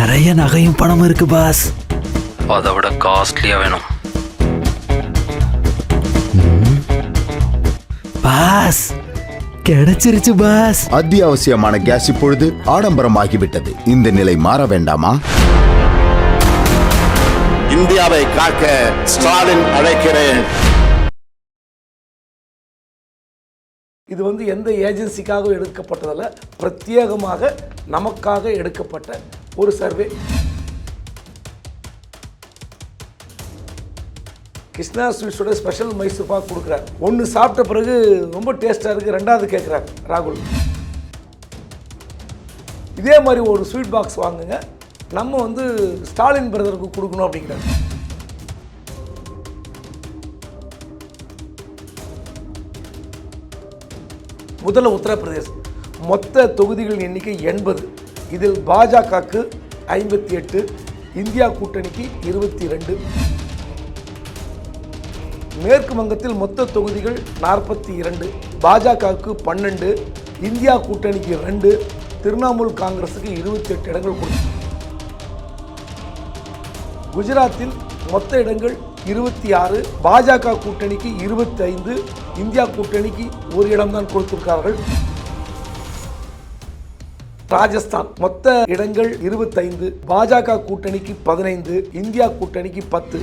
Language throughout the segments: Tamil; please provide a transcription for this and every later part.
நிறைய நகையும் பணமும் இருக்கு பாஸ். அதை விட காஸ்ட்லியாக வேணும். பாஸ் கிடைச்சிருச்சு பாஸ். அத்தியாவசியமான கேஸ் இப்பொழுது ஆடம்பரமாகிவிட்டது. இந்த நிலை மாற வேண்டாமா? இந்தியாவை காக்க ஸ்டாலின் அழைக்கிறேன். இது வந்து எந்த ஏஜென்சிக்காக எடுக்கப்பட்டதல்ல பிரத்யேகமாக நமக்காக எடுக்கப்பட்ட ஒரு சர்வே. கிருஷ்ணா ஸ்வீட்ஸோட ஸ்பெஷல் மைசூர் பாக் கொடுக்குறாரு. ஒன்று சாப்பிட்ட பிறகு ரொம்ப டேஸ்ட்டாக இருக்குது ரெண்டாவது கேட்குறாரு ராகுல். இதே மாதிரி ஒரு ஸ்வீட் பாக்ஸ் வாங்குங்க. நம்ம வந்து ஸ்டாலின் பிரதருக்கு கொடுக்கணும் அப்படிங்கிறாரு. முதல்ல உத்தரப்பிரதேசம். மொத்த தொகுதிகளின் எண்ணிக்கை எண்பது. இதில் பாஜகவுக்கு ஐம்பத்தி எட்டு இந்தியா கூட்டணிக்கு இருபத்தி ரெண்டு மேற்கு வங்கத்தில் மொத்த தொகுதிகள் நாற்பத்தி இரண்டு பாஜகவுக்கு பன்னெண்டு இந்தியா கூட்டணிக்கு ரெண்டு திரிணாமுல் காங்கிரஸுக்கு இருபத்தி எட்டு இடங்கள் கொடுத்து. குஜராத்தில் மொத்த இடங்கள் இருபத்தி ஆறு பாஜக கூட்டணிக்கு இருபத்தி ஐந்து இந்தியா கூட்டணிக்கு ஒரு இடம்தான் கொடுத்திருக்கார்கள் ராஜஸ்தான். மொத்த இடங்கள் இருபத்தைந்து பாஜக கூட்டணிக்கு பதினைந்து இந்தியா கூட்டணிக்கு பத்து.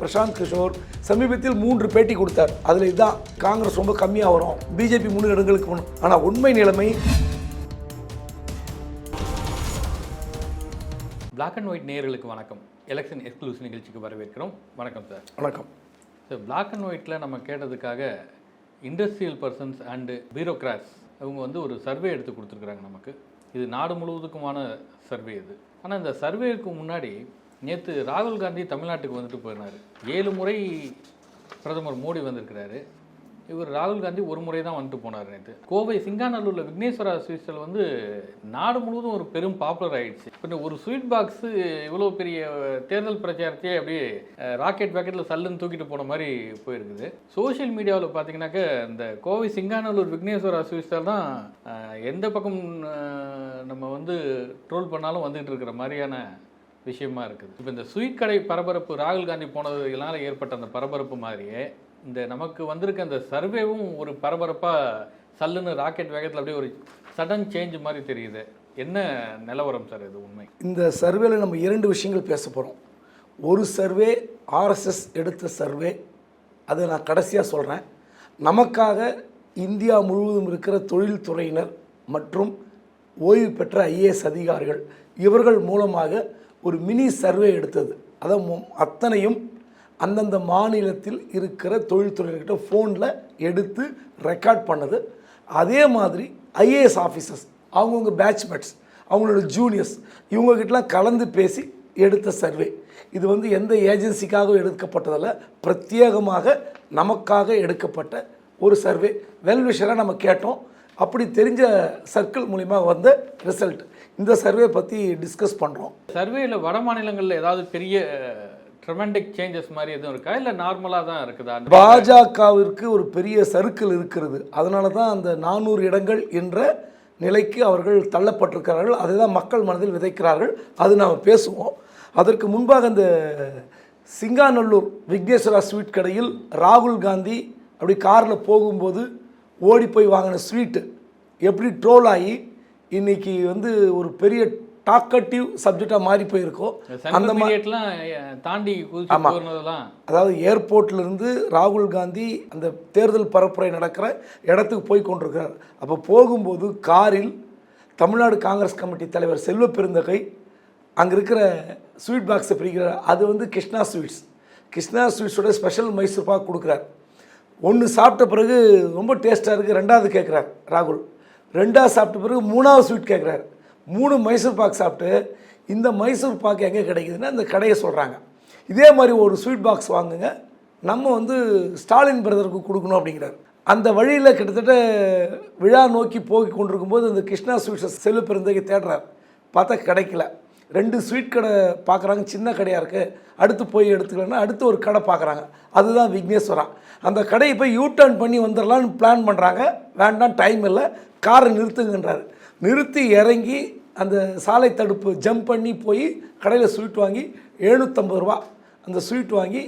பிரசாந்த் கிஷோர் சமீபத்தில் மூன்று பேட்டி கொடுத்தார். அதில் இதுதான் காங்கிரஸ் ரொம்ப கம்மியாக வரும். பிஜேபி மூணு இடங்களுக்கு வரும் ஆனால் உண்மை நிலைமை Black அண்ட் ஒயிட் நேயர்களுக்கு வணக்கம். எலெக்ஷன் எக்ஸ்க்ளூசிவ் நிகழ்ச்சிக்கு வரவேற்கிறோம். வணக்கம் சார் வணக்கம். ஸோ Black அண்ட் ஒயிட்டில் நம்ம கேட்டதுக்காக இண்டஸ்ட்ரியல் பர்சன்ஸ் அண்டு பியூரோக்ராட்ஸ் அவங்க வந்து ஒரு சர்வே எடுத்து கொடுத்துருக்குறாங்க நமக்கு. இது நாடு முழுவதுக்குமான சர்வே இது. ஆனால் இந்த சர்வேக்கு முன்னாடி நேற்று ராகுல் காந்தி தமிழ்நாட்டுக்கு வந்துட்டு போயினார். ஏழு முறை பிரதமர் மோடி வந்திருக்கிறாரு. இவர் ராகுல் காந்தி ஒரு முறை தான் வந்துட்டு போனார் நேற்று கோவை சிங்காநல்லூரில் விக்னேஸ்வரா ஸ்வீட்ஸில் வந்து நாடு முழுவதும் ஒரு பெரும் பாப்புலர் ஆயிடுச்சு. இப்போ ஒரு ஸ்வீட் பாக்ஸு இவ்வளோ பெரிய தேர்தல் பிரச்சாரத்தையே அப்படியே ராக்கெட் பேக்கெட்டில் சல்லுன்னு தூக்கிட்டு போன மாதிரி போயிருக்குது. சோஷியல் மீடியாவில் பார்த்தீங்கன்னாக்க இந்த கோவை சிங்காநல்லூர் விக்னேஸ்வரா ஸ்வீட்ஸில் தான் எந்த பக்கம் நம்ம வந்து ட்ரோல் பண்ணாலும் வந்துகிட்டு இருக்கிற மாதிரியான விஷயமா இருக்குது. இப்போ இந்த ஸ்வீட் கடை பரபரப்பு ராகுல் காந்தி போனதுனால ஏற்பட்ட அந்த பரபரப்பு மாதிரியே இந்த நமக்கு வந்திருக்க அந்த சர்வேவும் ஒரு பரபரப்பாக சல்லுன்னு ராக்கெட் வேகத்தில் அப்படியே ஒரு சடன் சேஞ்ச் மாதிரி தெரியுது. என்ன நிலவரம் சார் இது உண்மை? இந்த சர்வேல நம்ம இரண்டு விஷயங்கள் பேச போகிறோம் ஒரு சர்வே ஆர்எஸ்எஸ் எடுத்த சர்வே அதை நான் கடைசியாக சொல்கிறேன் நமக்காக இந்தியா முழுவதும் இருக்கிற தொழில்துறையினர் மற்றும் ஓய்வு பெற்ற ஐஏஎஸ் அதிகாரிகள் இவர்கள் மூலமாக ஒரு மினி சர்வே எடுத்தது. அதை அத்தனையும் அந்தந்த மாநிலத்தில் இருக்கிற தொழில்துறையினர்கிட்ட ஃபோனில் எடுத்து ரெக்கார்ட் பண்ணது. அதே மாதிரி ஐஏஎஸ் ஆஃபீஸர்ஸ் அவங்கவுங்க பேட்ச்மெட்ஸ் அவங்களோட ஜூனியர்ஸ் இவங்ககிட்டலாம் கலந்து பேசி எடுத்த சர்வே இது வந்து எந்த ஏஜென்சிக்காக எடுக்கப்பட்டதில் பிரத்யேகமாக நமக்காக எடுக்கப்பட்ட ஒரு சர்வே வெல்விஷராக நம்ம கேட்டோம். அப்படி தெரிஞ்ச சர்க்கிள் மூலிமா வந்த ரிசல்ட் இந்த சர்வே பற்றி டிஸ்கஸ் பண்ணுறோம் சர்வேயில் வட மாநிலங்களில் ஏதாவது பெரிய ட்ரமெண்டிக் சேஞ்சஸ் மாதிரி எதுவும் இருக்கா? இல்லை நார்மலாக தான் இருக்குதா? பாஜகவிற்கு ஒரு பெரிய சர்க்கிள் இருக்கிறது. அதனால தான் அந்த நானூறு இடங்கள் என்ற நிலைக்கு அவர்கள் தள்ளப்பட்டிருக்கிறார்கள். அதை தான் மக்கள் மனதில் விதைக்கிறார்கள். அது நாம் பேசுவோம். அதற்கு முன்பாக அந்த சிங்காநல்லூர் விக்னேஸ்வரா ஸ்வீட் கடையில் ராகுல் காந்தி அப்படி காரில் போகும்போது ஓடி போய் வாங்கின ஸ்வீட்டு எப்படி ட்ரோல் ஆகி இன்னைக்கு வந்து ஒரு பெரிய டாக்கட்டிவ் சப்ஜெக்டாக மாறி போயிருக்கோ. அந்த மாதிரி சென்ட்ரல் தாண்டி குதிச்சு ஆமா. போனதெல்லாம் அதாவது ஏர்போர்ட்ல இருந்து ராகுல் காந்தி அந்த தேர்தல் பரப்புரை நடக்கிற இடத்துக்கு போய் கொண்டிருக்கிறார். அப்போ போகும்போது காரில் தமிழ்நாடு காங்கிரஸ் கமிட்டி தலைவர் செல்வ பெருந்தகை அங்கே இருக்கிற ஸ்வீட் பாக்ஸை பிரிக்கிறார். அது வந்து கிருஷ்ணா ஸ்வீட்ஸ் கிருஷ்ணா ஸ்வீட்ஸோட ஸ்பெஷல் மைசூர் பாக் கொடுக்குறார். ஒன்று சாப்பிட்ட பிறகு ரொம்ப டேஸ்ட்டாக இருக்குது ரெண்டாவது கேட்குறார் ராகுல். ரெண்டாவது சாப்பிட்ட பிறகு மூணாவது ஸ்வீட் கேட்குறாரு மூணு மைசூர் பாக் சாப்பிட்டு இந்த மைசூர் பாக் எங்கே கிடைக்குதுன்னா இந்த கடையை சொல்கிறாங்க இதே மாதிரி ஒரு ஸ்வீட் பாக்ஸ் வாங்குங்க. நம்ம வந்து ஸ்டாலின் பிரதருக்கு கொடுக்கணும் அப்படிங்கிறார். அந்த வழியில் கிட்டத்தட்ட விழா நோக்கி போய் கொண்டிருக்கும்போது அந்த கிருஷ்ணா ஸ்வீட்ஸை செல்லு பெருந்தகை தேடுறார். பார்த்தா கிடைக்கல. ரெண்டு ஸ்வீட் கடை பார்க்குறாங்க சின்ன கடையாக இருக்குது அடுத்து போய் எடுத்துக்கலன்னா அடுத்து ஒரு கடை பார்க்குறாங்க அதுதான் விக்னேஸ்வரா. அந்த கடையை போய் யூ டர்ன் பண்ணி வந்துடலான்னு பிளான் பண்ணுறாங்க வேண்டாம் டைம் இல்லை. காரை நிறுத்துங்கன்றாரு. நிறுத்தி இறங்கி அந்த சாலை தடுப்பு ஜம்ப் பண்ணி போய் கடையில் ஸ்வீட் வாங்கி எழுநூற்றம்பது ரூபா அந்த ஸ்வீட் வாங்கி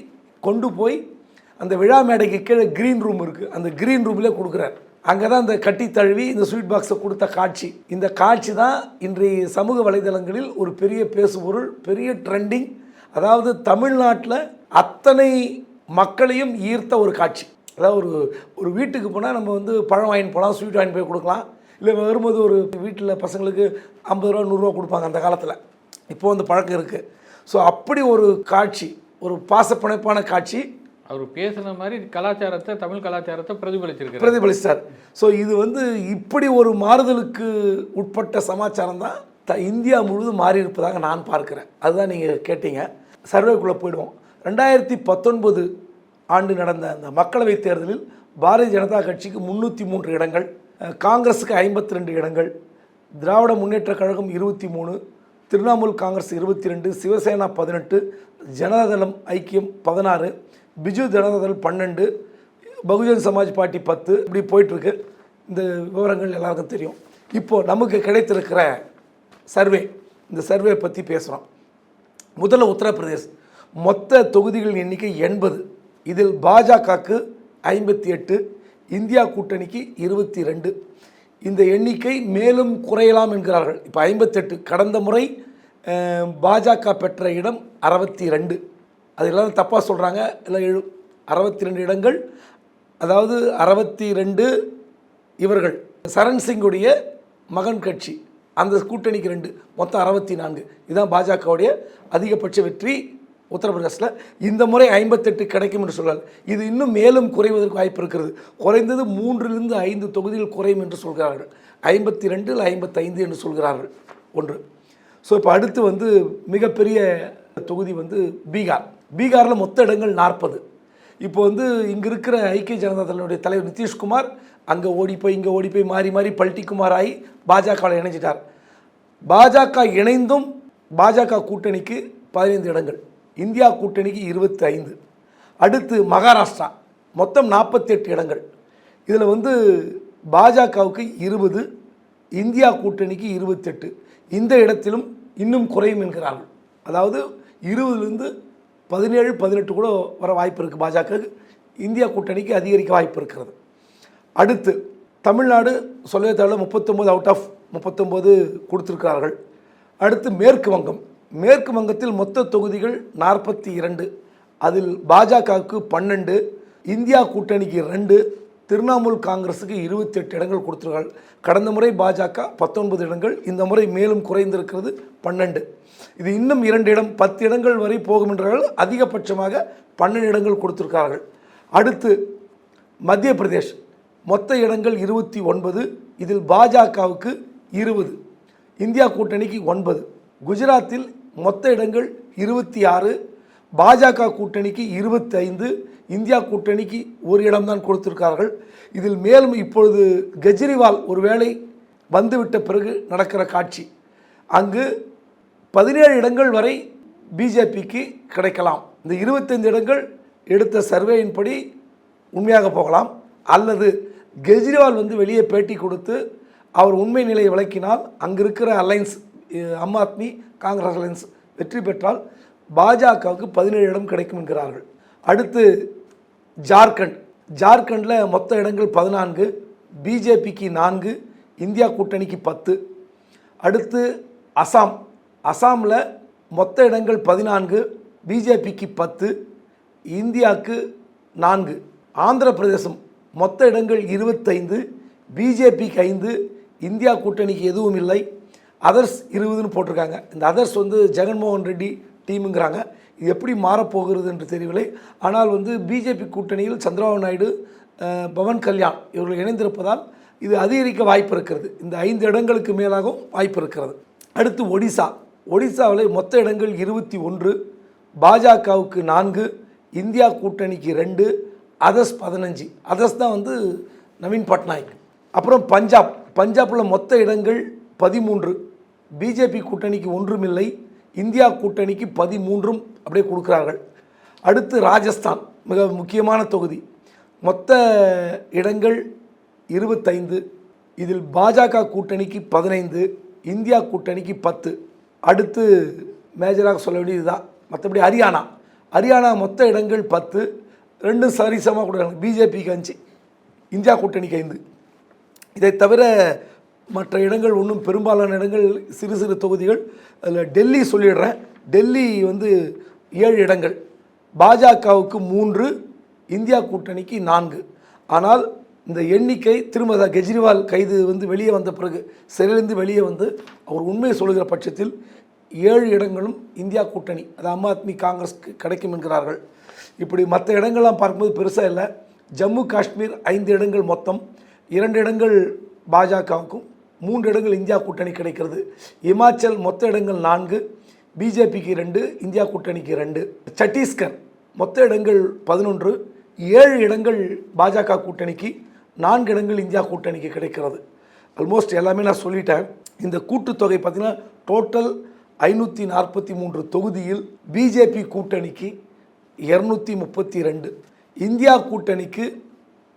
கொண்டு போய் அந்த விழா மேடைக்கு கீழே க்ரீன் ரூம் இருக்குது அந்த க்ரீன் ரூம்லேயே கொடுக்குறாரு. அங்கே தான் இந்த கட்டி தழுவி இந்த ஸ்வீட் பாக்ஸை கொடுத்த காட்சி. இந்த காட்சி தான் இன்றைய சமூக வலைதளங்களில் ஒரு பெரிய பேசுபொருள் பெரிய ட்ரெண்டிங் அதாவது தமிழ்நாட்டில் அத்தனை மக்களையும் ஈர்த்த ஒரு காட்சி. அதாவது ஒரு ஒரு வீட்டுக்கு போனால் நம்ம வந்து பழம் வாங்கிட்டு போகலாம் ஸ்வீட் வாங்கி போய் கொடுக்கலாம். இல்லை வரும்போது ஒரு வீட்டில் பசங்களுக்கு ஐம்பது ரூபா நூறுரூவா கொடுப்பாங்க அந்த காலத்தில். இப்போ அந்த பழக்கம் இருக்குது ஸோ அப்படி ஒரு காட்சி ஒரு பாசப்பிணைப்பான காட்சி அவர் பேசுன மாதிரி கலாச்சாரத்தை தமிழ் கலாச்சாரத்தை பிரதிபலிச்சிருக்கிறார். பிரதிபலித்தார் ஸோ இது வந்து இப்படி ஒரு மாறுதலுக்கு உட்பட்ட சமாச்சாரம் தான் த இந்தியா முழுவதும் மாறி இருப்பதாக நான் பார்க்கிறேன். அதுதான் நீங்கள் கேட்டீங்க. சர்வேக்குள்ளே போயிடுவோம். ரெண்டாயிரத்தி பத்தொன்பது ஆண்டு நடந்த அந்த மக்களவைத் தேர்தலில் பாரதிய ஜனதா கட்சிக்கு முந்நூற்றி மூன்று இடங்கள் காங்கிரஸுக்கு ஐம்பத்தி ரெண்டு இடங்கள் திராவிட முன்னேற்றக் கழகம் இருபத்தி மூணு திரிணாமுல் காங்கிரஸ் இருபத்தி ரெண்டு சிவசேனா பதினெட்டு ஜனதாதளம் ஐக்கியம் பதினாறு பிஜு ஜனதாதள் பன்னெண்டு பகுஜன் சமாஜ் பார்ட்டி பத்து இப்படி போயிட்டுருக்கு. இந்த விவரங்கள் எல்லாருக்கும் தெரியும். இப்போது நமக்கு கிடைத்திருக்கிற சர்வே இந்த சர்வே பற்றி பேசுகிறோம் முதல்ல உத்தரப்பிரதேஷ் மொத்த தொகுதிகளின் எண்ணிக்கை எண்பது இதில் பாஜகவுக்கு ஐம்பத்தி எட்டு இந்தியா கூட்டணிக்கு இருபத்தி ரெண்டு இந்த எண்ணிக்கை மேலும் குறையலாம் என்கிறார்கள். இப்போ ஐம்பத்தெட்டு. கடந்த முறை பாஜக பெற்ற இடம் அறுபத்தி ரெண்டு அது எல்லாரும் தப்பாக சொல்கிறாங்க இல்லை எழு அறுபத்தி ரெண்டு இடங்கள். அதாவது அறுபத்தி ரெண்டு இவர்கள். சரண் சிங்குடைய மகன் கட்சி. அந்த கூட்டணிக்கு ரெண்டு. மொத்தம் அறுபத்தி நான்கு இதுதான் பாஜகவுடைய அதிகபட்ச வெற்றி. உத்தரப்பிரதேசில் இந்த முறை ஐம்பத்தெட்டு கிடைக்கும் என்று சொல்கிறார் இது இன்னும் மேலும் குறைவதற்கு வாய்ப்பு இருக்கிறது. குறைந்தது மூன்றிலிருந்து ஐந்து தொகுதிகள் குறையும் என்று சொல்கிறார்கள். ஐம்பத்தி ரெண்டு ஐம்பத்தைந்து என்று சொல்கிறார்கள் ஒன்று. ஸோ இப்போ அடுத்து வந்து மிகப்பெரிய தொகுதி வந்து பீகார். பீகாரில் மொத்த இடங்கள் நாற்பது. இப்போ வந்து இங்கே இருக்கிற ஐக்கிய ஜனதா தளனுடைய தலைவர் நிதிஷ்குமார் அங்கே ஓடி போய் இங்கே ஓடி போய் மாறி மாறி பல்டிக்குமார் ஆகி பாஜகவில் இணைஞ்சிட்டார். பாஜக இணைந்தும் பாஜக கூட்டணிக்கு பதினைந்து இடங்கள். இந்தியா கூட்டணிக்கு இருபத்தி ஐந்து அடுத்து மகாராஷ்டிரா. மொத்தம் நாற்பத்தெட்டு இடங்கள். இதில் வந்து பாஜகவுக்கு இருபது இந்தியா கூட்டணிக்கு இருபத்தெட்டு. இந்த இடத்திலும் இன்னும் குறையும் என்கிறார்கள். அதாவது இருபதுலேருந்து பதினேழு பதினெட்டு கூட வர வாய்ப்பு இருக்குது பாஜக இந்தியா கூட்டணிக்கு அதிகரிக்க வாய்ப்பு இருக்கிறது. அடுத்து தமிழ்நாடு சொல்லவே தேவையில்ல முப்பத்தொம்போது அவுட் ஆஃப் முப்பத்தொம்போது கொடுத்துருக்கிறார்கள். அடுத்து மேற்கு வங்கம். மேற்கு வங்கத்தில் மொத்த தொகுதிகள் நாற்பத்தி இரண்டு அதில் பாஜகவுக்கு பன்னெண்டு இந்தியா கூட்டணிக்கு ரெண்டு திரிணாமுல் காங்கிரஸுக்கு இருபத்தெட்டு இடங்கள் கொடுத்துருக்காள் கடந்த முறை பாஜக பத்தொன்பது இடங்கள் இந்த முறை மேலும் குறைந்திருக்கிறது பன்னெண்டு. இது இன்னும் இரண்டு இடம் பத்து இடங்கள் வரை போகும் என்றார்கள். அதிகபட்சமாக பன்னெண்டு இடங்கள் கொடுத்துருக்கார்கள் அடுத்து மத்திய பிரதேஷ் மொத்த இடங்கள் இருபத்தி ஒன்பது இதில் பாஜகவுக்கு இருபது இந்தியா கூட்டணிக்கு ஒன்பது குஜராத்தில் மொத்த இடங்கள் இருபத்தி ஆறு பாஜக கூட்டணிக்கு இருபத்தைந்து இந்தியா கூட்டணிக்கு ஒரு இடம்தான் கொடுத்திருக்கார்கள். இதில் மேலும் இப்பொழுது கெஜ்ரிவால் ஒருவேளை வந்துவிட்ட பிறகு நடக்கிற காட்சி. அங்கு பதினேழு இடங்கள் வரை பிஜேபிக்கு கிடைக்கலாம். இந்த இருபத்தைந்து இடங்கள் எடுத்த சர்வேயின்படி உண்மையாக போகலாம். அல்லது கெஜ்ரிவால் வந்து வெளியே பேட்டி கொடுத்து அவர் உண்மை நிலையை விளக்கினால் அங்கே இருக்கிற அலைன்ஸ் அம் ஆத்மி காங்கிரஸ் அலையன்ஸ் வெற்றி பெற்றால் பாஜகவுக்கு பதினேழு இடம் கிடைக்கும் என்கிறார்கள். அடுத்து ஜார்க்கண்ட். ஜார்க்கண்டில் மொத்த இடங்கள் பதினான்கு பிஜேபிக்கு நான்கு இந்தியா கூட்டணிக்கு பத்து. அடுத்து அசாம். அசாமில் மொத்த இடங்கள் பதினான்கு பிஜேபிக்கு பத்து இந்தியாவுக்கு நான்கு. ஆந்திர பிரதேசம் மொத்த இடங்கள் இருபத்தைந்து பிஜேபிக்கு ஐந்து இந்தியா கூட்டணிக்கு எதுவும் இல்லை. அதர்ஸ் இருபதுன்னு போட்டிருக்காங்க. இந்த அதர்ஸ் வந்து ஜெகன்மோகன் ரெட்டி டீமுங்கிறாங்க. இது எப்படி மாறப்போகிறது என்று தெரியவில்லை. ஆனால் வந்து பிஜேபி கூட்டணியில் சந்திரபாபு நாயுடு பவன் கல்யாண் இவர்கள் இணைந்திருப்பதால் இது அதிகரிக்க வாய்ப்பு இருக்கிறது. இந்த ஐந்து இடங்களுக்கு மேலாகவும் வாய்ப்பு இருக்கிறது. அடுத்து ஒடிசா. ஒடிசாவில் மொத்த இடங்கள் இருபத்தி ஒன்று பாஜகவுக்கு நான்கு இந்தியா கூட்டணிக்கு ரெண்டு அதர்ஸ் பதினஞ்சு. அதர்ஸ் தான் வந்து நவீன் பட்நாயக். அப்புறம் பஞ்சாப். பஞ்சாபில் மொத்த இடங்கள் பதிமூன்று. பிஜேபி கூட்டணிக்கு ஒன்றுமில்லை இந்தியா கூட்டணிக்கு பதிமூன்றும் அப்படியே கொடுக்குறார்கள். அடுத்து ராஜஸ்தான் மிக முக்கியமான தொகுதி. மொத்த இடங்கள் இருபத்தைந்து இதில் பாஜக கூட்டணிக்கு பதினைந்து இந்தியா கூட்டணிக்கு பத்து. அடுத்து மேஜராக சொல்ல வேண்டியது தான் மற்றபடி ஹரியானா. ஹரியானா மொத்த இடங்கள் பத்து ரெண்டும் சரிசமாக கொடுக்குறாங்க. பிஜேபிக்கு அஞ்சு இந்தியா கூட்டணிக்கு ஐந்து. இதை தவிர மற்ற இடங்கள் ஒன்றும் பெரும்பாலான இடங்கள் சிறு சிறு தொகுதிகள். அதில் டெல்லி சொல்லிடுறேன். டெல்லி வந்து ஏழு இடங்கள். பாஜகவுக்கு மூன்று இந்தியா கூட்டணிக்கு நான்கு. ஆனால் இந்த எண்ணிக்கை திரும்ப கெஜ்ரிவால் கைது வந்து வெளியே வந்த பிறகு சிறையிலிருந்து வெளியே வந்து அவர் உண்மையை சொல்கிற பட்சத்தில் ஏழு இடங்களும் இந்தியா கூட்டணி அது ஆம் ஆத்மி காங்கிரஸ்க்கு கிடைக்கும் என்கிறார்கள். இப்படி மற்ற இடங்கள்லாம் பார்க்கும்போது பெருசாக இல்லை. ஜம்மு காஷ்மீர் ஐந்து இடங்கள் மொத்தம். இரண்டு இடங்கள் பாஜகவுக்கும் மூன்று இடங்கள் இந்தியா கூட்டணி கிடைக்கிறது. இமாச்சல் மொத்த இடங்கள் நான்கு பிஜேபிக்கு ரெண்டு இந்தியா கூட்டணிக்கு ரெண்டு சத்தீஸ்கர் மொத்த இடங்கள் பதினொன்று ஏழு இடங்கள் பாஜக கூட்டணிக்கு நான்கு இடங்கள் இந்தியா கூட்டணிக்கு கிடைக்கிறது. ஆல்மோஸ்ட் எல்லாமே நான் சொல்லிட்டேன். இந்த கூட்டுத்தொகை பார்த்திங்கன்னா டோட்டல் ஐநூற்றி நாற்பத்தி மூன்று தொகுதியில் பிஜேபி கூட்டணிக்கு இரநூத்தி முப்பத்தி ரெண்டு இந்தியா கூட்டணிக்கு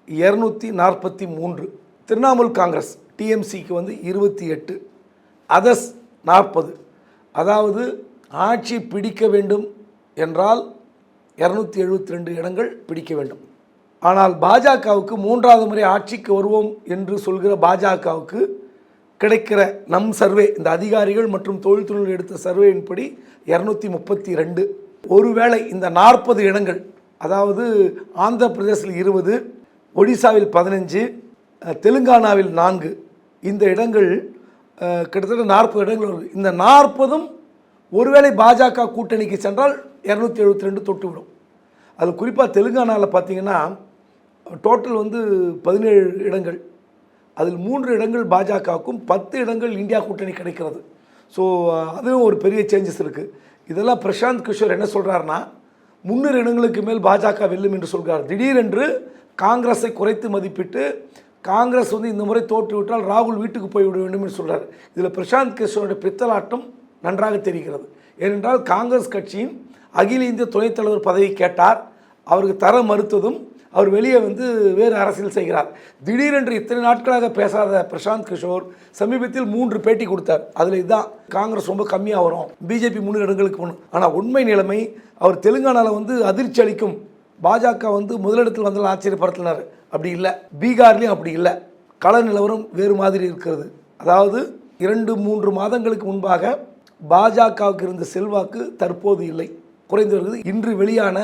இரநூத்தி நாற்பத்தி மூன்று திரிணாமுல் காங்கிரஸ். டிஎம்சிக்கு வந்து இருபத்தி எட்டு அதர்ஸ் நாற்பது. அதாவது ஆட்சி பிடிக்க வேண்டும் என்றால் இரநூத்தி எழுபத்தி ரெண்டு இடங்கள் பிடிக்க வேண்டும். ஆனால் பாஜகவுக்கு மூன்றாவது முறை ஆட்சிக்கு வருவோம் என்று சொல்கிற பாஜகவுக்கு கிடைக்கிற நம் சர்வே இந்த அதிகாரிகள் மற்றும் தொழில்துறையில் எடுத்த சர்வேயின்படி இரநூத்தி முப்பத்தி ரெண்டு. ஒருவேளை இந்த நாற்பது இடங்கள் அதாவது ஆந்திர பிரதேசில் இருபது ஒடிசாவில் பதினஞ்சு தெலுங்கானாவில் நான்கு இந்த இடங்கள் கிட்டத்தட்ட நாற்பது இடங்கள் வருது இந்த நாற்பதும் ஒருவேளை பாஜக கூட்டணிக்கு சென்றால் இரநூத்தி எழுபத்தி ரெண்டு தொட்டுவிடும் அது குறிப்பாக தெலுங்கானாவில் பார்த்தீங்கன்னா டோட்டல் வந்து பதினேழு இடங்கள். அதில் மூன்று இடங்கள் பாஜகவுக்கும் பத்து இடங்கள் இந்தியா கூட்டணி கிடைக்கிறது. ஸோ அதுவும் ஒரு பெரிய சேஞ்சஸ் இருக்குது இதெல்லாம் பிரசாந்த் கிஷோர் என்ன சொல்கிறாருன்னா முன்னூறு இடங்களுக்கு மேல் பாஜக வெல்லும் என்று சொல்கிறார் திடீரென்று காங்கிரஸை குறைத்து மதிப்பிட்டு காங்கிரஸ் வந்து இந்த முறை தோற்றுவிட்டால் ராகுல் வீட்டுக்கு போய்விட வேண்டும் என்று சொல்கிறார் இதில் பிரசாந்த் கிஷோருடைய பித்தலாட்டம் நன்றாக தெரிகிறது. ஏனென்றால் காங்கிரஸ் கட்சியின் அகில இந்திய துணைத் தலைவர் பதவி கேட்டார். அவருக்கு தர மறுத்ததும் அவர் வெளியே வந்து வேறு அரசியல் செய்கிறார். திடீரென்று இத்தனை நாட்களாக பேசாத பிரசாந்த் கிஷோர் சமீபத்தில் மூன்று பேட்டி கொடுத்தார். அதில் இதுதான். காங்கிரஸ் ரொம்ப கம்மியாக வரும். பிஜேபி முன்னூறு இடங்களுக்கு போகணும். ஆனால் உண்மை நிலைமை அவர் தெலுங்கானாவில் வந்து அதிர்ச்சி அளிக்கும். பாஜக வந்து முதலிடத்தில் வந்தால் ஆச்சரியப்படுத்தினார். அப்படி இல்லை. பீகார்லேயும் அப்படி இல்லை. கள நிலவரம் வேறு மாதிரி இருக்கிறது. அதாவது இரண்டு மூன்று மாதங்களுக்கு முன்பாக பாஜகவுக்கு இருந்த செல்வாக்கு தற்போது இல்லை. குறைந்து வருகிறது. இன்று வெளியான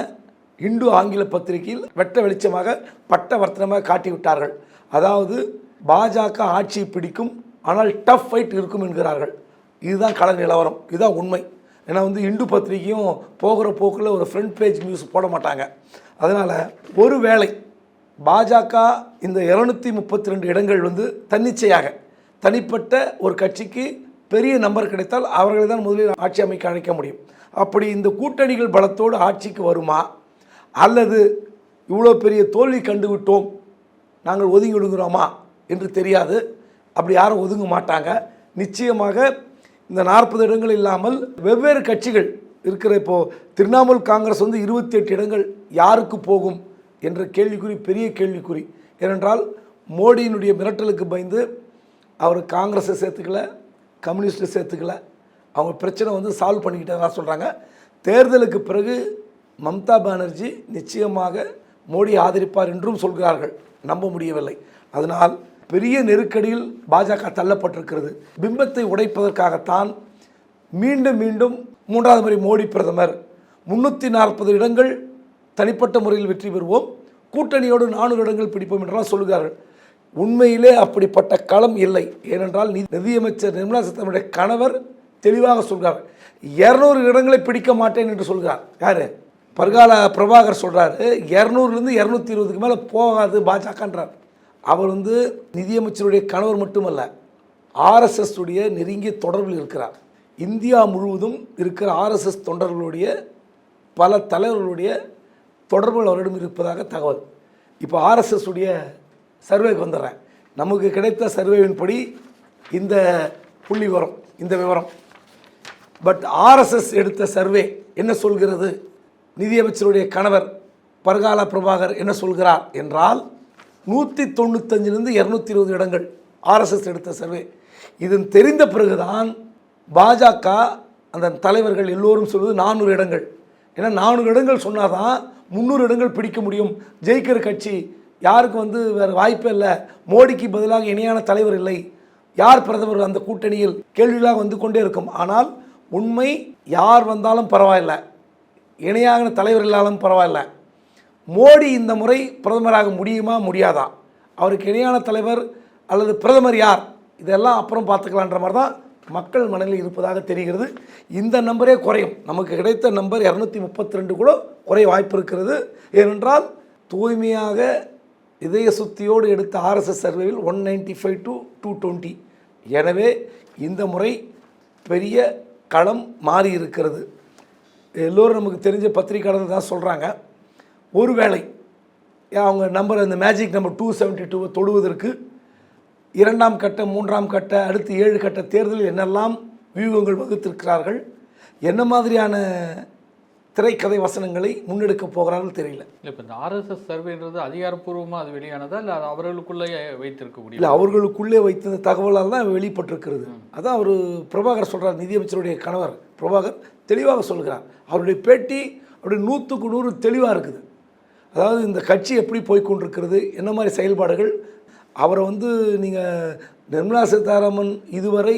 இந்து ஆங்கில பத்திரிகையில் வெட்ட வெளிச்சமாக பட்ட வர்த்தனமாக காட்டிவிட்டார்கள். அதாவது பாஜக ஆட்சியை பிடிக்கும் ஆனால் டஃப் ஃபைட் இருக்கும் என்கிறார்கள். இதுதான் கள நிலவரம். இதுதான் உண்மை. ஏன்னா வந்து இந்து பத்திரிகையும் போகிற போக்கில் ஒரு ஃப்ரண்ட் பேஜ் நியூஸ் போட மாட்டாங்க. அதனால் ஒரு வேளை பாஜக இந்த இரநூத்தி முப்பத்தி ரெண்டு இடங்கள் வந்து தன்னிச்சையாக தனிப்பட்ட ஒரு கட்சிக்கு பெரிய நம்பர் கிடைத்தால் அவர்களை தான் முதலில் ஆட்சி அமைக்க அழைக்க முடியும். அப்படி இந்த கூட்டணிகள் பலத்தோடு ஆட்சிக்கு வருமா? அல்லது இவ்வளோ பெரிய தோல்வி கண்டுவிட்டோம் நாங்கள் ஒதுங்கி விடுங்கிறோமா என்று தெரியாது. அப்படி யாரும் ஒதுங்க மாட்டாங்க. நிச்சயமாக இந்த நாற்பது இடங்கள் இல்லாமல் வெவ்வேறு கட்சிகள் இருக்கிற இப்போது திரிணாமுல் காங்கிரஸ் வந்து இருபத்தி எட்டு இடங்கள் யாருக்கு போகும்? என்ற கேள்விக்குறி பெரிய கேள்விக்குறி. ஏனென்றால் மோடியினுடைய மிரட்டலுக்கு பயந்து அவர் காங்கிரஸை சேர்த்துக்கல கம்யூனிஸ்ட்டை சேர்த்துக்கல. அவங்க பிரச்சனை வந்து சால்வ் பண்ணிக்கிட்டதா சொல்கிறாங்க தேர்தலுக்கு பிறகு மம்தா பானர்ஜி நிச்சயமாக மோடி ஆதரிப்பார் என்றும் சொல்கிறார்கள். நம்ப முடியவில்லை. அதனால் பெரிய நெருக்கடியில் பாஜக தள்ளப்பட்டிருக்கிறது. பிம்பத்தை உடைப்பதற்காகத்தான் மீண்டும் மீண்டும் மூன்றாவது முறை மோடி பிரதமர். முன்னூற்றி நாற்பது இடங்கள் தனிப்பட்ட முறையில் வெற்றி பெறுவோம். கூட்டணியோடு நானூறு இடங்கள் பிடிப்போம் என்றெல்லாம் சொல்கிறார்கள் உண்மையிலே அப்படிப்பட்ட களம் இல்லை. ஏனென்றால் நிதியமைச்சர் நிர்மலா சீதாராமனுடைய கணவர் தெளிவாக சொல்கிறார். இரநூறு இடங்களை பிடிக்க மாட்டேன் என்று சொல்கிறார். யார்? பர்கால பிரபாகர் சொல்கிறாரு இரநூறுலேருந்து இரநூத்தி இருபதுக்கு மேலே போகாது பாஜகன்றார். அவர் வந்து நிதியமைச்சருடைய கணவர் மட்டுமல்ல ஆர்எஸ்எஸ் உடைய நெருங்கிய தொடர்பில் இருக்கிறார். இந்தியா முழுவதும் இருக்கிற ஆர்எஸ்எஸ் தொண்டர்களுடைய பல தலைவர்களுடைய தொடர்புகள் அவரிடம் இருப்பதாக தகவல். இப்போ ஆர்எஸ்எஸ் உடைய சர்வேக்கு வந்துடுறேன். நமக்கு கிடைத்த சர்வேவின்படி இந்த புள்ளி விவரம் இந்த விவரம். பட் ஆர்எஸ்எஸ் எடுத்த சர்வே என்ன சொல்கிறது? நிதியமைச்சருடைய கணவர் பர்கால பிரபாகர் என்ன சொல்கிறார் என்றால் நூற்றி தொண்ணூத்தஞ்சிலிருந்து இரநூத்தி இருபது இடங்கள் ஆர்எஸ்எஸ் எடுத்த சர்வே இது தெரிந்த பிறகுதான் பாஜக அந்த தலைவர்கள் எல்லோரும் சொல்வது நானூறு இடங்கள். ஏன்னா நானூறு இடங்கள் சொன்னால் தான் முந்நூறு இடங்கள் பிடிக்க முடியும். ஜெயிக்கிற கட்சி யாருக்கு வந்து வேறு வாய்ப்பே இல்லை. மோடிக்கு பதிலாக இணையான தலைவர் இல்லை. யார் பிரதமர் அந்த கூட்டணியில்? கேள்விகளாக வந்து கொண்டே இருக்கும். ஆனால் உண்மை யார் வந்தாலும் பரவாயில்லை. இணையான தலைவர் இல்லாலும் பரவாயில்ல. மோடி இந்த முறை பிரதமராக முடியுமா? முடியாதா? அவருக்கு இணையான தலைவர் அல்லது பிரதமர் யார்? இதெல்லாம் அப்புறம் பார்த்துக்கலான்ற மாதிரி தான் மக்கள் மனதில் இருப்பதாக தெரிகிறது. இந்த நம்பரே குறையும். நமக்கு கிடைத்த நம்பர் இரநூத்தி முப்பத்தி ரெண்டு கூட குறைய வாய்ப்பு இருக்கிறது. ஏனென்றால் தூய்மையாக இதய சுத்தியோடு எடுத்த RSS சர்வேவில் one ninety five to two twenty எனவே இந்த முறை பெரிய களம் மாறி இருக்கிறது. எல்லோரும் நமக்கு தெரிஞ்ச பத்திரிக்கையாளர் தான் சொல்கிறாங்க ஒருவேளை அவங்க நம்பர் அந்த மேஜிக் நம்பர் டூ செவன்ட்டி டூவை தொடுவதற்கு இரண்டாம் கட்ட மூன்றாம் கட்ட அடுத்து ஏழு கட்ட தேர்தலில் என்னெல்லாம் வியூகங்கள் வகுத்திருக்கிறார்கள் என்ன மாதிரியான திரைக்கதை வசனங்களை முன்னெடுக்க போகிறார்கள் தெரியல. இல்லை இப்போ இந்த ஆர்எஸ்எஸ் சர்வேன்றது அதிகாரப்பூர்வமாக அது வெளியானதா இல்லை அது அவர்களுக்குள்ளேயே வைத்திருக்கக்கூடிய இல்லை அவர்களுக்குள்ளே வைத்த தகவலால் தான் வெளிப்பட்டிருக்கிறது. அதான் அவர் பிரபாகர் சொல்கிறார் நிதியமைச்சருடைய கணவர் பிரபாகர் தெளிவாக சொல்கிறார். அவருடைய பேட்டி அவருடைய நூற்றுக்கு நூறு தெளிவாக இருக்குது. அதாவது இந்த கட்சி எப்படி போய் கொண்டிருக்கிறது என்ன மாதிரி செயல்பாடுகள் அவரை வந்து நீங்கள் நிர்மலா சீதாராமன் இதுவரை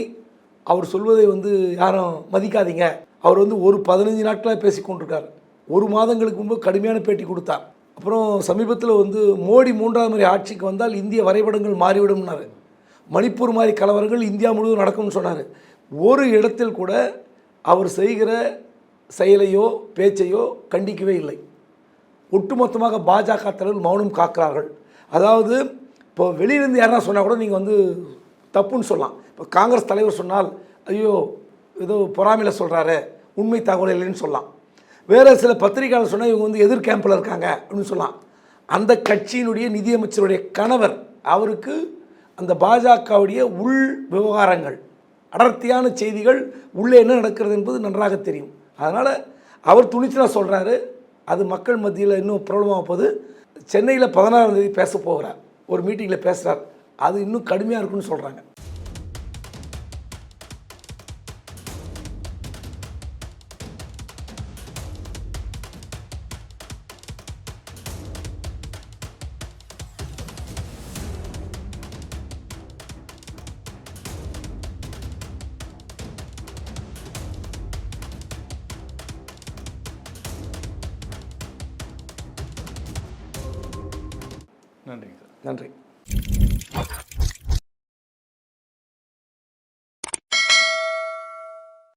அவர் சொல்வதை வந்து யாரும் மதிக்காதீங்க. அவர் வந்து ஒரு பதினஞ்சு நாட்களாக பேசி கொண்டிருக்கார். ஒரு மாதங்களுக்கு முன்பு கடுமையான பேட்டி கொடுத்தார். அப்புறம் சமீபத்தில் வந்து மோடி மூன்றாவது முறை ஆட்சிக்கு வந்தால் இந்திய வரைபடங்கள் மாறிவிடும்னாரு மணிப்பூர் மாதிரி கலவரங்கள் இந்தியா முழுவதும் நடக்கும்னு சொன்னார். ஒரு இடத்தில் கூட அவர் செய்கிற செயலையோ பேச்சையோ கண்டிக்கவே இல்லை. ஒட்டுமொத்தமாக பாஜக தலைவர் மௌனம் காக்கிறார்கள். அதாவது இப்போ வெளியிலேருந்து யாரா சொன்னால் கூட நீங்கள் வந்து தப்புன்னு சொல்லலாம். இப்போ காங்கிரஸ் தலைவர் சொன்னால் ஐயோ ஏதோ பொறாமையில் சொல்கிறாரு உண்மை தகவல் இல்லைன்னு சொல்லலாம். வேறு சில பத்திரிகையாளர் சொன்னால் இவங்க வந்து எதிர் கேம்பில் இருக்காங்க அப்படின்னு சொல்லலாம். அந்த கட்சியினுடைய நிதியமைச்சருடைய கணவர் அவருக்கு அந்த பாஜகவுடைய உள் விவகாரங்கள் அடர்த்தியான செய்திகள் உள்ளே என்ன நடக்கிறது என்பது நன்றாக தெரியும். அதனால் அவர் துணிச்சலாக சொல்கிறாரு அது மக்கள் மத்தியில் இன்னும் பிரபலமாக போகுது சென்னையில் பதினாறாம் தேதி பேச போகிறார். ஒரு மீட்டிங்கில் பேசுகிறார் அது இன்னும் கடுமையாக இருக்குன்னு சொல்கிறாங்க நன்றி.